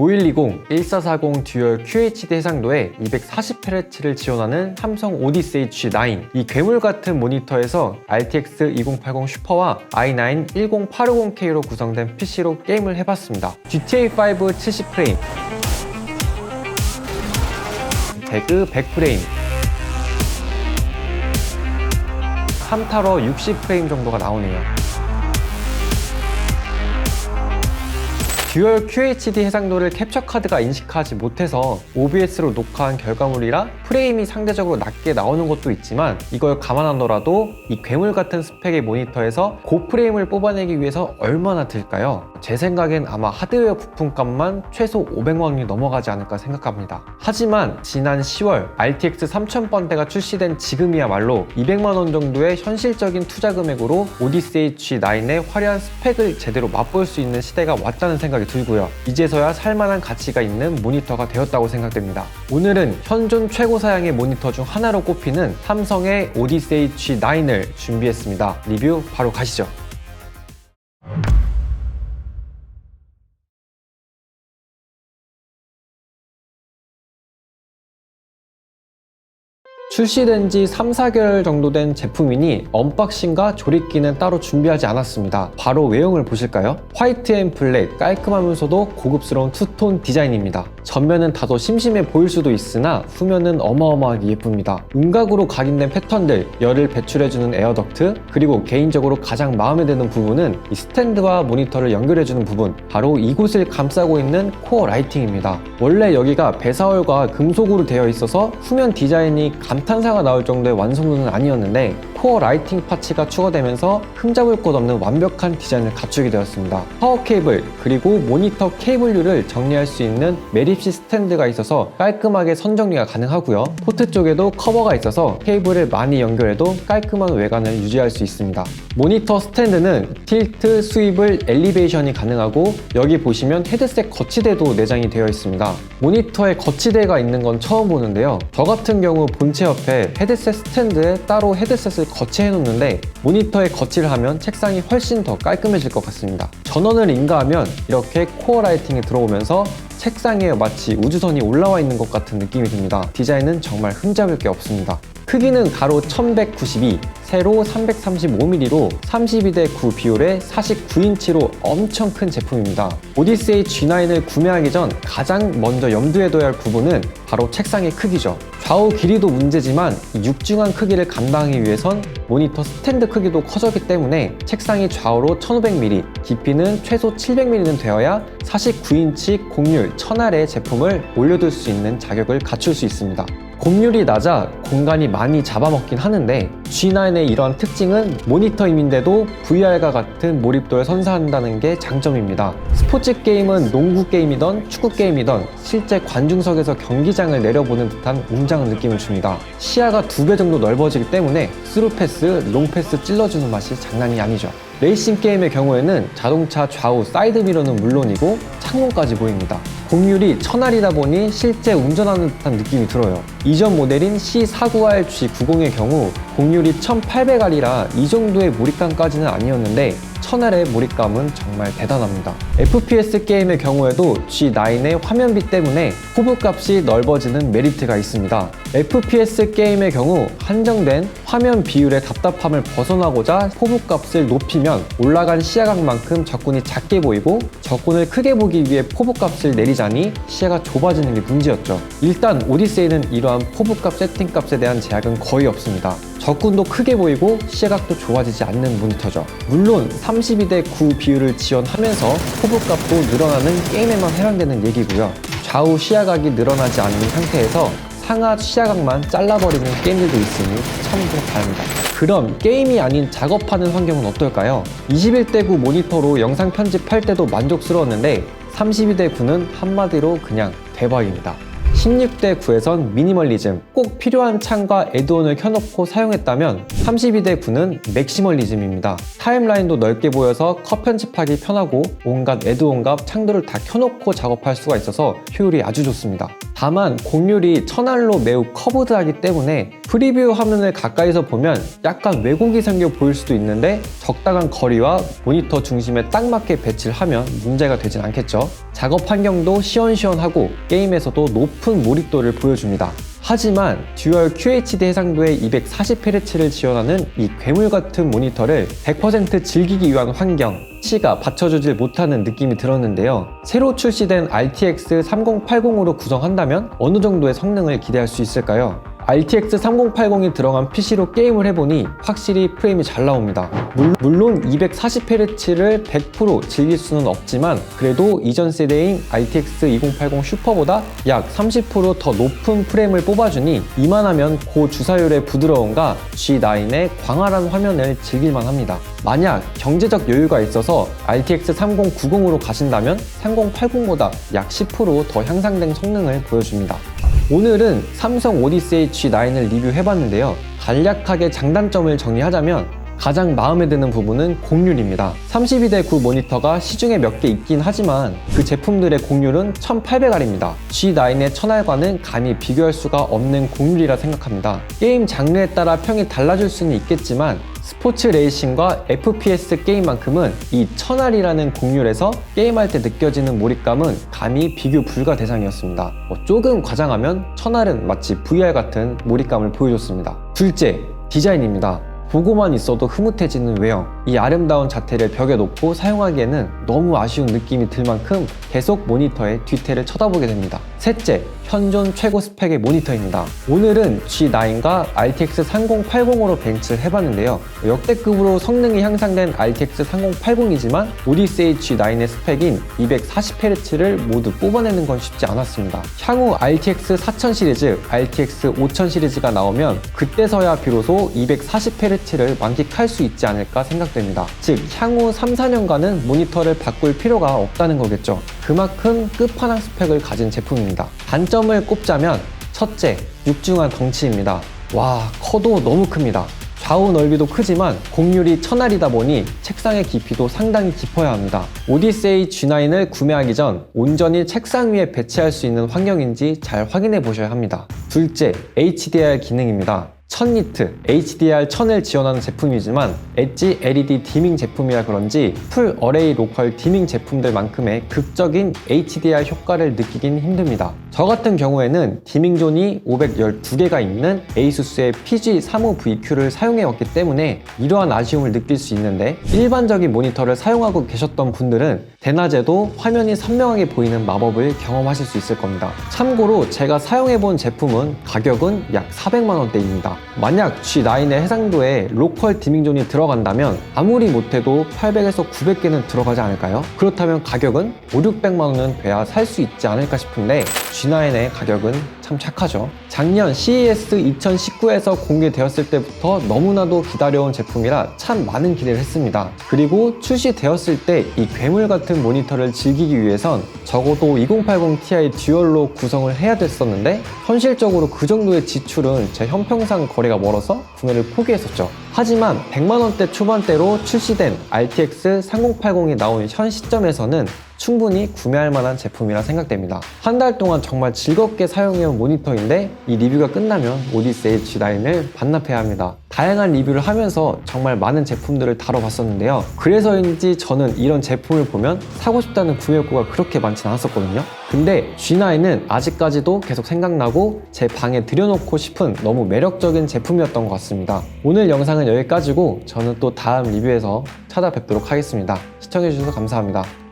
5120, 1440 듀얼 QHD 해상도에 240Hz를 지원하는 삼성 오디세이 G9 이 괴물 같은 모니터에서 RTX 2080 슈퍼와 i9 10850K로 구성된 PC로 게임을 해봤습니다. GTA5 70프레임 배그 100프레임 3타러 60프레임 정도가 나오네요. 듀얼 QHD 해상도를 캡처 카드가 인식하지 못해서 OBS로 녹화한 결과물이라 프레임이 상대적으로 낮게 나오는 것도 있지만 이걸 감안하더라도 이 괴물 같은 스펙의 모니터에서 고프레임을 뽑아내기 위해서 얼마나 들까요? 제 생각엔 아마 하드웨어 부품값만 최소 500만 원이 넘어가지 않을까 생각합니다. 하지만 지난 10월 RTX 3000번대가 출시된 지금이야말로 200만 원 정도의 현실적인 투자 금액으로 오디세이 G9의 화려한 스펙을 제대로 맛볼 수 있는 시대가 왔다는 생각이 들고요. 이제서야 살만한 가치가 있는 모니터가 되었다고 생각됩니다. 오늘은 현존 최고 사양의 모니터 중 하나로 꼽히는 삼성의 오디세이 G9을 준비했습니다. 리뷰 바로 가시죠. 출시된 지 3, 4개월 정도 된 제품이니 언박싱과 조립기는 따로 준비하지 않았습니다. 바로 외형을 보실까요? 화이트 앤 블랙, 깔끔하면서도 고급스러운 투톤 디자인입니다. 전면은 다소 심심해 보일 수도 있으나 후면은 어마어마하게 예쁩니다. 윤곽으로 각인된 패턴들, 열을 배출해주는 에어덕트, 그리고 개인적으로 가장 마음에 드는 부분은 이 스탠드와 모니터를 연결해주는 부분, 바로 이곳을 감싸고 있는 코어 라이팅입니다. 원래 여기가 배사월과 금속으로 되어 있어서 후면 디자인이 감탄사가 나올 정도의 완성도는 아니었는데 코어 라이팅 파츠가 추가되면서 흠잡을 것 없는 완벽한 디자인을 갖추게 되었습니다. 파워 케이블 그리고 모니터 케이블류를 정리할 수 있는 매립식 스탠드가 있어서 깔끔하게 선정리가 가능하고요. 포트 쪽에도 커버가 있어서 케이블을 많이 연결해도 깔끔한 외관을 유지할 수 있습니다. 모니터 스탠드는 틸트, 스위블, 엘리베이션이 가능하고 여기 보시면 헤드셋 거치대도 내장이 되어 있습니다. 모니터에 거치대가 있는 건 처음 보는데요. 저 같은 경우 본체 옆에 헤드셋 스탠드에 따로 헤드셋을 거치해 놓는데 모니터에 거치를 하면 책상이 훨씬 더 깔끔해질 것 같습니다. 전원을 인가하면 이렇게 코어 라이팅이 들어오면서 책상에 마치 우주선이 올라와 있는 것 같은 느낌이 듭니다. 디자인은 정말 흠잡을 게 없습니다. 크기는 가로 1192, 세로 335mm로 32대 9 비율의 49인치로 엄청 큰 제품입니다. 오디세이 G9을 구매하기 전 가장 먼저 염두에 둬야 할 부분은 바로 책상의 크기죠. 좌우 길이도 문제지만 이 육중한 크기를 감당하기 위해선 모니터 스탠드 크기도 커졌기 때문에 책상이 좌우로 1500mm, 깊이는 최소 700mm는 되어야 49인치 곡률 1000R의 제품을 올려둘 수 있는 자격을 갖출 수 있습니다. 곡률이 낮아 공간이 많이 잡아먹긴 하는데 G9의 이러한 특징은 모니터임인데도 VR과 같은 몰입도를 선사한다는 게 장점입니다. 스포츠 게임은 농구 게임이던 축구 게임이던 실제 관중석에서 경기장을 내려보는 듯한 웅장한 느낌을 줍니다. 시야가 두 배 정도 넓어지기 때문에 스루패스, 롱패스 찔러주는 맛이 장난이 아니죠. 레이싱 게임의 경우에는 자동차 좌우 사이드 미러는 물론이고 창문까지 보입니다. 곡률이 1000R이다 보니 실제 운전하는 듯한 느낌이 들어요. 이전 모델인 C49R G90의 경우 곡률이 1800R이라 이 정도의 몰입감까지는 아니었는데 1000R의 몰입감은 정말 대단합니다. FPS 게임의 경우에도 G9의 화면비 때문에 호불값이 넓어지는 메리트가 있습니다. FPS 게임의 경우 한정된 화면 비율의 답답함을 벗어나고자 포부값을 높이면 올라간 시야각만큼 적군이 작게 보이고 적군을 크게 보기 위해 포부값을 내리자니 시야가 좁아지는 게 문제였죠. 일단 오디세이는 이러한 포부값 세팅값에 대한 제약은 거의 없습니다. 적군도 크게 보이고 시야각도 좋아지지 않는 모니터죠. 물론 32대 9 비율을 지원하면서 포부값도 늘어나는 게임에만 해당되는 얘기고요. 좌우 시야각이 늘어나지 않는 상태에서 상하 시야각만 잘라버리는 게임들도 있으니 참고 바랍니다. 그럼 게임이 아닌 작업하는 환경은 어떨까요? 21대 9 모니터로 영상 편집할 때도 만족스러웠는데 32대 9는 한마디로 그냥 대박입니다. 16대 9에선 미니멀리즘, 꼭 필요한 창과 애드온을 켜놓고 사용했다면 32대 9는 맥시멀리즘입니다. 타임라인도 넓게 보여서 컷 편집하기 편하고 온갖 애드온과 창들을 다 켜놓고 작업할 수가 있어서 효율이 아주 좋습니다. 다만 곡률이 천알로 매우 커브드하기 때문에 프리뷰 화면을 가까이서 보면 약간 왜곡이 생겨 보일 수도 있는데 적당한 거리와 모니터 중심에 딱 맞게 배치를 하면 문제가 되진 않겠죠. 작업 환경도 시원시원하고 게임에서도 높은 몰입도를 보여줍니다. 하지만 듀얼 QHD 해상도의 240Hz를 지원하는 이 괴물 같은 모니터를 100% 즐기기 위한 환경, 치가 받쳐주질 못하는 느낌이 들었는데요. 새로 출시된 RTX 3080으로 구성한다면 어느 정도의 성능을 기대할 수 있을까요? RTX 3080이 들어간 PC로 게임을 해보니 확실히 프레임이 잘 나옵니다. 물- 물론 240Hz를 100% 즐길 수는 없지만 그래도 이전 세대인 RTX 2080 슈퍼보다 약 30%더 높은 프레임을 뽑아주니 이만하면 고주사율의 부드러움과 G9의 광활한 화면을 즐길만 합니다. 만약 경제적 여유가 있어서 RTX 3090으로 가신다면 3080보다 약 10%더 향상된 성능을 보여줍니다. 오늘은 삼성 오디세이 G9을 리뷰해봤는데요. 간략하게 장단점을 정리하자면 가장 마음에 드는 부분은 곡률입니다. 32대 9 모니터가 시중에 몇 개 있긴 하지만 그 제품들의 곡률은 1800R입니다. G9의 1000R과는 감히 비교할 수가 없는 곡률이라 생각합니다. 게임 장르에 따라 평이 달라질 수는 있겠지만 스포츠 레이싱과 FPS 게임만큼은 이 1000R이라는 곡률에서 게임할 때 느껴지는 몰입감은 감히 비교 불가 대상이었습니다. 뭐 조금 과장하면 1000R은 마치 VR 같은 몰입감을 보여줬습니다. 둘째, 디자인입니다. 보고만 있어도 흐뭇해지는 외형, 이 아름다운 자태를 벽에 놓고 사용하기에는 너무 아쉬운 느낌이 들 만큼 계속 모니터의 뒤태를 쳐다보게 됩니다. 셋째, 현존 최고 스펙의 모니터입니다. 오늘은 G9과 RTX 3080으로 벤치를 해봤는데요. 역대급으로 성능이 향상된 RTX 3080이지만 오디세이 G9의 스펙인 240Hz를 모두 뽑아내는 건 쉽지 않았습니다. 향후 RTX 4000 시리즈, RTX 5000 시리즈가 나오면 그때서야 비로소 240Hz 를 만끽할 수 있지 않을까 생각됩니다. 즉, 향후 3, 4년간은 모니터를 바꿀 필요가 없다는 거겠죠. 그만큼 끝판왕 스펙을 가진 제품입니다. 단점을 꼽자면 첫째, 육중한 덩치입니다. 와, 커도 너무 큽니다. 좌우 넓이도 크지만 곡률이 천알이다 보니 책상의 깊이도 상당히 깊어야 합니다. 오디세이 G9을 구매하기 전 온전히 책상 위에 배치할 수 있는 환경인지 잘 확인해 보셔야 합니다. 둘째, HDR 기능입니다. 1000니트, HDR 1000을 지원하는 제품이지만 엣지 LED 디밍 제품이라 그런지 풀 어레이 로컬 디밍 제품들만큼의 극적인 HDR 효과를 느끼긴 힘듭니다. 저 같은 경우에는 디밍 존이 512개가 있는 ASUS의 PG35VQ를 사용해 왔기 때문에 이러한 아쉬움을 느낄 수 있는데 일반적인 모니터를 사용하고 계셨던 분들은 대낮에도 화면이 선명하게 보이는 마법을 경험하실 수 있을 겁니다. 참고로 제가 사용해 본 제품은 가격은 약 400만 원대입니다. 만약 G9의 해상도에 로컬 디밍존이 들어간다면 아무리 못해도 800에서 900개는 들어가지 않을까요? 그렇다면 가격은 5, 600만 원은 돼야 살 수 있지 않을까 싶은데 G9의 가격은 참 착하죠. 작년 CES 2019에서 공개되었을 때부터 너무나도 기다려온 제품이라 참 많은 기대를 했습니다. 그리고 출시되었을 때 이 괴물 같은 모니터를 즐기기 위해선 적어도 2080 Ti 듀얼로 구성을 해야 됐었는데 현실적으로 그 정도의 지출은 제 형평상 거리가 멀어서 구매를 포기했었죠. 하지만 100만원대 초반대로 출시된 RTX 3080이 나온 현 시점에서는 충분히 구매할 만한 제품이라 생각됩니다. 한 달 동안 정말 즐겁게 사용해온 모니터인데 이 리뷰가 끝나면 오디세이 G9을 반납해야 합니다. 다양한 리뷰를 하면서 정말 많은 제품들을 다뤄봤었는데요. 그래서인지 저는 이런 제품을 보면 사고 싶다는 구매 욕구가 그렇게 많진 않았었거든요. 근데 G9은 아직까지도 계속 생각나고 제 방에 들여놓고 싶은 너무 매력적인 제품이었던 것 같습니다. 오늘 영상은 여기까지고 저는 또 다음 리뷰에서 찾아뵙도록 하겠습니다. 시청해주셔서 감사합니다.